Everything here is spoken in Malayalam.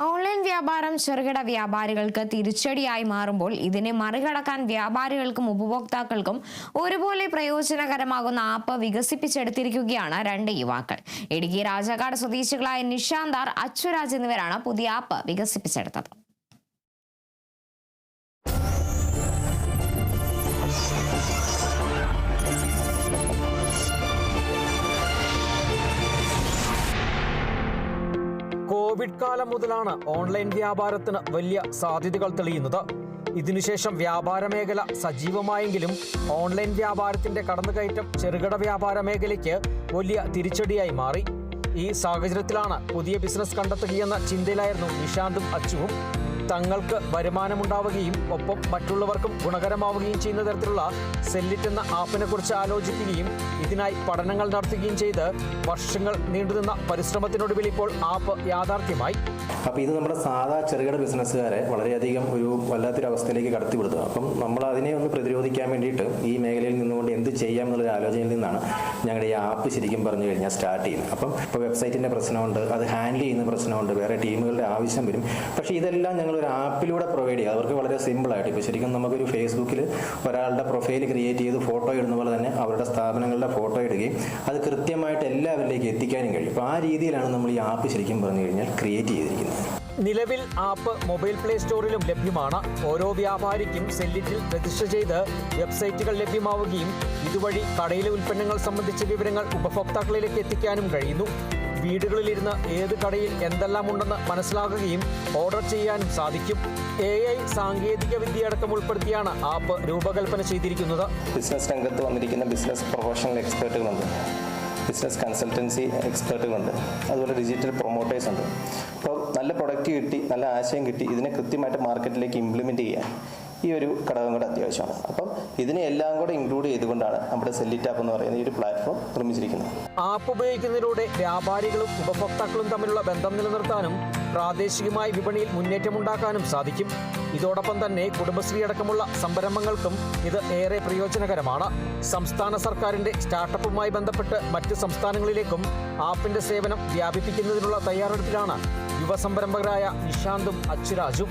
ഓൺലൈൻ വ്യാപാരം ചെറുകിട വ്യാപാരികൾക്ക് തിരിച്ചടിയായി മാറുമ്പോൾ ഇതിനെ മറികടക്കാൻ വ്യാപാരികൾക്കും ഉപഭോക്താക്കൾക്കും ഒരുപോലെ പ്രയോജനകരമാകുന്ന ആപ്പ് വികസിപ്പിച്ചെടുത്തിരിക്കുകയാണ് രണ്ട് യുവാക്കൾ. ഇടുക്കി രാജാക്കാട് സ്വദേശികളായ നിഷാന്താർ അച്ചുരാജ് എന്നിവരാണ് പുതിയ ആപ്പ് വികസിപ്പിച്ചെടുത്തത്. കോവിഡ് കാലം മുതലാണ് ഓൺലൈൻ വ്യാപാരത്തിന് വലിയ സാധ്യതകൾ തെളിയുന്നത്. ഇതിനുശേഷം വ്യാപാര മേഖല സജീവമായെങ്കിലും ഓൺലൈൻ വ്യാപാരത്തിന്റെ കടന്നുകയറ്റം ചെറുകിട വ്യാപാര മേഖലയ്ക്ക് വലിയ തിരിച്ചടിയായി മാറി. ഈ സാഹചര്യത്തിലാണ് പുതിയ ബിസിനസ് കണ്ടെത്തുകയെന്ന ചിന്തയിലായിരുന്നു നിഷാന്തും അച്ചുവും. തങ്ങൾക്ക് വരുമാനമുണ്ടാവുകയും ഒപ്പം മറ്റുള്ളവർക്കും ഗുണകരമാവുകയും ചെയ്യുന്ന തരത്തിലുള്ള സെല്ലിറ്റ് എന്ന ആപ്പിനെ കുറിച്ച് ആലോചിക്കുകയും ഇതിനായി പഠനങ്ങൾ നടത്തുകയും ചെയ്ത് വർഷങ്ങൾ നീണ്ടുനിന്ന പരിശ്രമത്തിനൊടുവിൽ ഇപ്പോൾ ആപ്പ് യാഥാർത്ഥ്യമായി. അപ്പോൾ ഇത് നമ്മുടെ സാധാ ചെറുകിട ബിസിനസ്സുകാരെ വളരെയധികം ഒരു വല്ലാത്തൊരു അവസ്ഥയിലേക്ക് കടത്തിവിടുന്നത് അപ്പം നമ്മൾ അതിനെ ഒന്ന് പ്രതിരോധിക്കാൻ വേണ്ടിയിട്ട് ഈ മേഖലയിൽ നിന്നുകൊണ്ട് എന്ത് ചെയ്യാം എന്നുള്ള ആലോചനയിൽ നിന്നാണ് ഞങ്ങളുടെ ഈ ആപ്പ് ശരിക്കും പറഞ്ഞു കഴിഞ്ഞാൽ സ്റ്റാർട്ട് ചെയ്യുന്നത്. അപ്പം ഇപ്പോൾ വെബ്സൈറ്റിന്റെ പ്രശ്നമുണ്ട് അത് ഹാൻഡിൽ ചെയ്യുന്ന പ്രശ്നമുണ്ട് വേറെ ടീമുകളുടെ ആവശ്യം വരും. പക്ഷേ ഇതെല്ലാം ഞങ്ങൾ ഒരു ആപ്പിലൂടെ പ്രൊവൈഡ് ചെയ്യുക. അവർക്ക് വളരെ സിമ്പിളായിട്ട് ഇപ്പോൾ ശരിക്കും നമുക്കൊരു ഫേസ്ബുക്കിൽ ഒരാളുടെ പ്രൊഫൈൽ ക്രിയേറ്റ് ചെയ്ത് ഫോട്ടോ ഇടുന്ന പോലെ തന്നെ അവരുടെ സ്ഥാപനങ്ങളുടെ ഫോട്ടോ ഇടുകയും അത് കൃത്യമായിട്ട് എല്ലാവരിലേക്ക് എത്തിക്കാനും കഴിയും. അപ്പോൾ ആ രീതിയിലാണ് നമ്മൾ ഈ ആപ്പ് ശരിക്കും പറഞ്ഞു കഴിഞ്ഞാൽ ക്രിയേറ്റ് ചെയ്തിരിക്കുന്നത്. നിലവിൽ ആപ്പ് മൊബൈൽ പ്ലേ സ്റ്റോറിലും ലഭ്യമാണ്. ഓരോ വ്യാപാരിക്കും സെല്ലിറ്റിൽ രജിസ്റ്റർ ചെയ്ത് വെബ്സൈറ്റുകൾ ലഭ്യമാവുകയും ഇതുവഴി കടയിലെ ഉൽപ്പന്നങ്ങൾ സംബന്ധിച്ച വിവരങ്ങൾ ഉപഭോക്താക്കളിലേക്ക് എത്തിക്കാനും കഴിയുന്നു. വീടുകളിലിരുന്ന് ഏത് കടയിൽ എന്തെല്ലാം ഉണ്ടെന്ന് മനസ്സിലാക്കുകയും ഓർഡർ ചെയ്യാനും സാധിക്കും. എ ഐ സാങ്കേതിക വിദ്യ അടക്കം ഉൾപ്പെടുത്തിയാണ് ആപ്പ് രൂപകൽപ്പന ചെയ്തിരിക്കുന്നത്. ബിസിനസ് രംഗത്ത് വന്നിരിക്കുന്ന ബിസിനസ് പ്രൊഫഷണൽ എക്സ്പേർട്ടുകളുണ്ട്. ബിസിനസ് കൺസൾട്ടൻസി എക്സ്പേർട്ടുകളുണ്ട്. അതുപോലെ ഡിജിറ്റൽ പ്രൊമോട്ടേഴ്സ് ഉണ്ട് അപ്പോൾ നല്ല പ്രൊഡക്റ്റ് കിട്ടി നല്ല ആശയം കിട്ടി ഇതിനെ കൃത്യമായിട്ട് മാർക്കറ്റിലേക്ക് ഇംപ്ലിമെന്റ് ചെയ്യാൻ. ഈ ഒരു ഘടകം കൂടെ അത്യാവശ്യമാണ്. അപ്പം ഇതിനെ എല്ലാം കൂടെ ഇൻക്ലൂഡ് ചെയ്തുകൊണ്ടാണ് നമ്മുടെ സെല്ലിറ്റ് ആപ്പ് എന്ന് പറയുന്ന ഈ ഒരു പ്ലാറ്റ്ഫോം നിർമ്മിച്ചിരിക്കുന്നത്. ആപ്പ് ഉപയോഗിക്കുന്നതിലൂടെ വ്യാപാരികളും ഉപഭോക്താക്കളും തമ്മിലുള്ള ബന്ധം നിലനിർത്താനും പ്രാദേശികമായി വിപണിയിൽ മുന്നേറ്റമുണ്ടാക്കാനും സാധിക്കും. ഇതോടൊപ്പം തന്നെ കുടുംബശ്രീ അടക്കമുള്ള സംരംഭങ്ങൾക്കും ഇത് ഏറെ പ്രയോജനകരമാണ്. സംസ്ഥാന സർക്കാരിന്റെ സ്റ്റാർട്ടപ്പുമായി ബന്ധപ്പെട്ട് മറ്റ് സംസ്ഥാനങ്ങളിലേക്കും ആപ്പിന്റെ സേവനം വ്യാപിപ്പിക്കുന്നതിനുള്ള തയ്യാറെടുപ്പിലാണ് യുവസംരംഭകരായ നിഷാന്തും അച്ചുരാജും